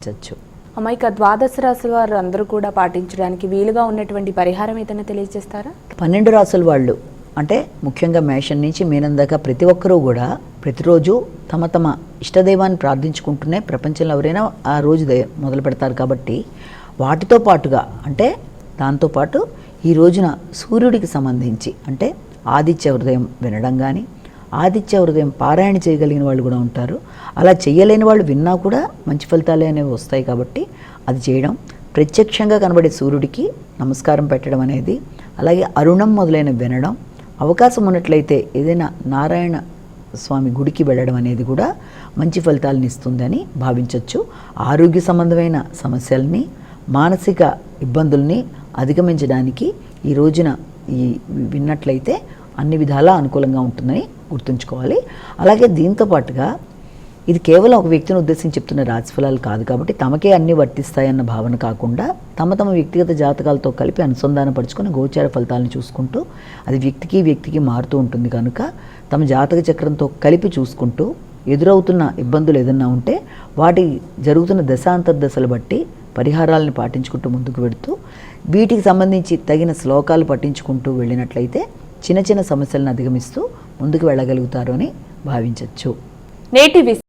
చచ్చు అమ్మాయిక ద్వాదశ రాశుల వారు అందరూ కూడా పాటించడానికి వీలుగా ఉన్నటువంటి పరిహారం ఏదైనా తెలియజేస్తారా? పన్నెండు రాసుల వాళ్ళు అంటే ముఖ్యంగా మేషం నుంచి మీనం దాకా ప్రతి ఒక్కరూ కూడా ప్రతిరోజు తమ తమ ఇష్టదైవాన్ని ప్రార్థించుకుంటూనే ప్రపంచంలో ఎవరైనా ఆ రోజు మొదలు పెడతారు కాబట్టి వాటితో పాటుగా అంటే దాంతోపాటు ఈ రోజున సూర్యుడికి సంబంధించి అంటే ఆదిత్య హృదయం వినడం కానీ ఆదిత్య హృదయం పారాయణ చేయగలిగిన వాళ్ళు కూడా ఉంటారు. అలా చేయలేని వాళ్ళు విన్నా కూడా మంచి ఫలితాలే అనేవి వస్తాయి కాబట్టి అది చేయడం. ప్రత్యక్షంగా కనబడే సూర్యుడికి నమస్కారం పెట్టడం అనేది అలాగే అరుణం మొదలైన వినడం అవకాశం ఉన్నట్లయితే ఏదైనా నారాయణ స్వామి గుడికి వెళ్ళడం అనేది కూడా మంచి ఫలితాలను ఇస్తుందని భావించవచ్చు ఆరోగ్య సంబంధమైన సమస్యల్ని మానసిక ఇబ్బందుల్ని అధిగమించడానికి ఈ రోజున ఈ విన్నట్లయితే అన్ని విధాలా అనుకూలంగా ఉంటుందని గుర్తుంచుకోవాలి. అలాగే దీంతో పాటుగా ఇది కేవలం ఒక వ్యక్తిని ఉద్దేశించి చెప్తున్న రాశిఫలాలు కాదు కాబట్టి తమకే అన్ని వర్తిస్తాయన్న భావన కాకుండా తమ తమ వ్యక్తిగత జాతకాలతో కలిపి అనుసంధానపరుచుకొని గోచార ఫలితాలను చూసుకుంటూ అది వ్యక్తికి వ్యక్తికి మారుతూ ఉంటుంది కనుక తమ జాతక చక్రంతో కలిపి చూసుకుంటూ ఎదురవుతున్న ఇబ్బందులు ఏదన్నా ఉంటే వాటి జరుగుతున్న దశాంతర్దశలు బట్టి పరిహారాలను పాటించుకుంటూ ముందుకు వెడుతూ వీటికి సంబంధించి తగిన శ్లోకాలు పట్టించుకుంటూ వెళ్ళినట్లయితే చిన్న చిన్న సమస్యలను అధిగమిస్తూ ముందుకు వెళ్ళగలుగుతారు అని భావించవచ్చు నేటి